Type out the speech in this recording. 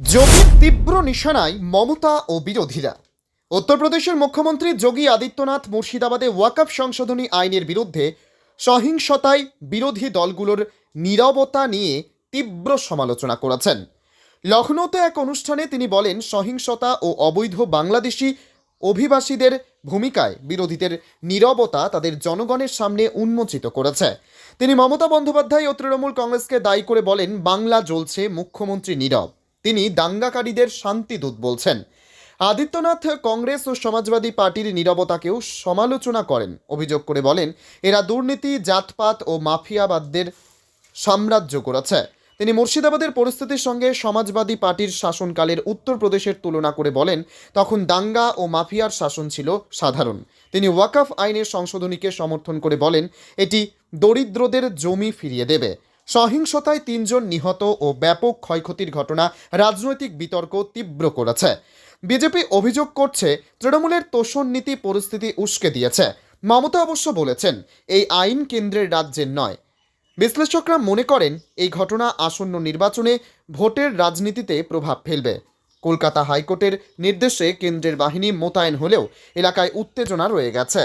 যোগীর তীব্র নিশানায় মমতা ও বিরোধীরা। উত্তরপ্রদেশের মুখ্যমন্ত্রী যোগী আদিত্যনাথ মুর্শিদাবাদে ওয়াকফ সংশোধনী আইনের বিরুদ্ধে সহিংসতায় বিরোধী দলগুলোর নীরবতা নিয়ে তীব্র সমালোচনা করেছেন। লখনৌতে এক অনুষ্ঠানে তিনি বলেন, সহিংসতা ও অবৈধ বাংলাদেশি অভিবাসীদের ভূমিকায় বিরোধীদের নীরবতা তাদের জনগণের সামনে উন্মোচিত করেছে। তিনি মমতা বন্দ্যোপাধ্যায় ও তৃণমূল কংগ্রেসকে দায়ী করে বলেন, বাংলা জ্বলছে মুখ্যমন্ত্রী নীরব। তিনি দাঙ্গাকারীদের শান্তিদূত বলছেন। আদিত্যনাথ কংগ্রেস ও সমাজবাদী পার্টির নীরবতাকেও সমালোচনা করেন। অভিযোগ করে বলেন, এরা দুর্নীতি, জাতপাত ও মাফিয়াবাদদের সাম্রাজ্য করেছে। তিনি মুর্শিদাবাদের পরিস্থিতির সঙ্গে সমাজবাদী পার্টির শাসনকালের উত্তরপ্রদেশের তুলনা করে বলেন, তখন দাঙ্গা ও মাফিয়ার শাসন ছিল সাধারণ। তিনি ওয়াকফ আইনের সংশোধনীকে সমর্থন করে বলেন, এটি দরিদ্রদের জমি ফিরিয়ে দেবে। সহিংসতায় তিনজন নিহত ও ব্যাপক ক্ষয়ক্ষতির ঘটনা রাজনৈতিক বিতর্ক তীব্র করেছে। বিজেপি অভিযোগ করছে, তৃণমূলের তোষণ নীতি পরিস্থিতি উস্কে দিয়েছে। মমতা অবশ্য বলেছেন, এই আইন কেন্দ্রের রাজ্যের নয়। বিশ্লেষকরা মনে করেন, এই ঘটনা আসন্ন নির্বাচনে ভোটের রাজনীতিতে প্রভাব ফেলবে। কলকাতা হাইকোর্টের নির্দেশে কেন্দ্রের বাহিনী মোতায়েন হলেও এলাকায় উত্তেজনা রয়ে গেছে।